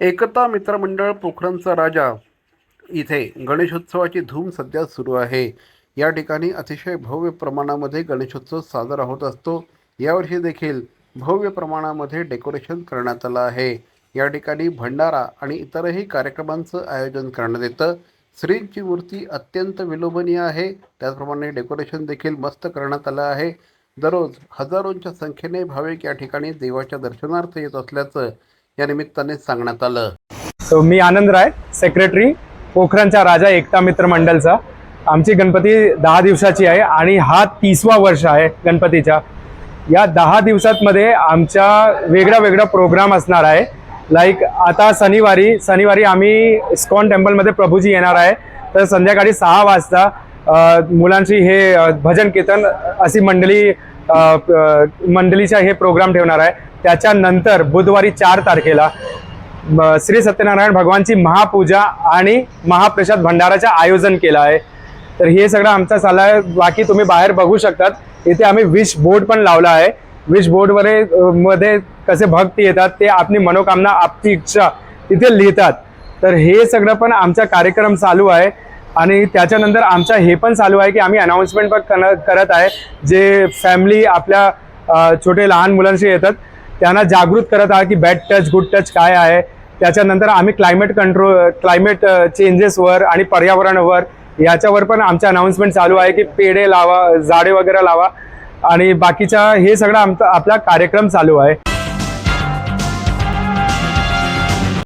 एकता मित्रमंडळ पोखरणचा राजा. इथे गणेशोत्सवाची धूम सध्या सुरू आहे. या ठिकाणी अतिशय भव्य प्रमाणामध्ये गणेशोत्सव साजरा होत असतो. यावर्षी देखील भव्य प्रमाणामध्ये डेकोरेशन करण्यात आलं आहे. या ठिकाणी भंडारा आणि इतरही कार्यक्रमांचं आयोजन करण्यात येतं. श्रींची मूर्ती अत्यंत विलोभनीय आहे. त्याचप्रमाणे डेकोरेशन देखील मस्त करण्यात आलं आहे. दररोज हजारोंच्या संख्येने भाविक या ठिकाणी देवाच्या दर्शनार्थ येत असल्याचं या निमित्ताने सांगण्यात आलं. सो मी आनंद राय सेक्रेटरी पोखरांच्या राजा एकता मित्र मंडलचा. आमची गणपती दहा दिवसाची आहे आणि हा तीसवा वर्ष आहे गणपतीचा. या दहा दिवसांमध्ये आमच्या वेगळा वेगळा प्रोग्राम असणार आहे. लाईक आता शनिवारी शनिवारी आम्ही इस्कॉन टेम्पलमध्ये प्रभूजी येणार आहे. तर संध्याकाळी सहा वाजता मुलांची हे भजन कीर्तन अशी मंडळी मंडळीचा हे प्रोग्राम ठेवणार आहे. त्याच्यानंतर बुधवारी चार तारखेला श्री सत्यनारायण भगवानची महापूजा आणि महाप्रसाद भंडाराचं आयोजन केलं आहे. तर हे सगळं आमचा चालला आहे बाकी तुम्ही बाहेर बघू शकतात. इथे आम्ही विश बोर्ड पण लावला आहे. विश बोर्डवर मध्ये कसे भक्त येतात ते आपली मनोकामना आपली इच्छा तिथे लिहितात. तर हे सगळं पण आमचा कार्यक्रम चालू आहे. आणि त्याच्यानंतर आमचा हे पण चालू आहे की आम्ही अनाऊन्समेंट पण करत आहे. जे फॅमिली आपल्या छोटे लहान मुलांशी येतात त्यांना जागृत करत आहे की बॅड टच गुड टच काय आहे. त्याच्यानंतर आम्ही क्लायमेट कंट्रोल क्लायमेट चेंजेसवर आणि पर्यावरणावर याच्यावर पण आमचं अनाऊन्समेंट चालू आहे की पेढे लावा झाडे वगैरे लावा. आणि बाकीचा हे सगळं आमचा आपला कार्यक्रम चालू आहे.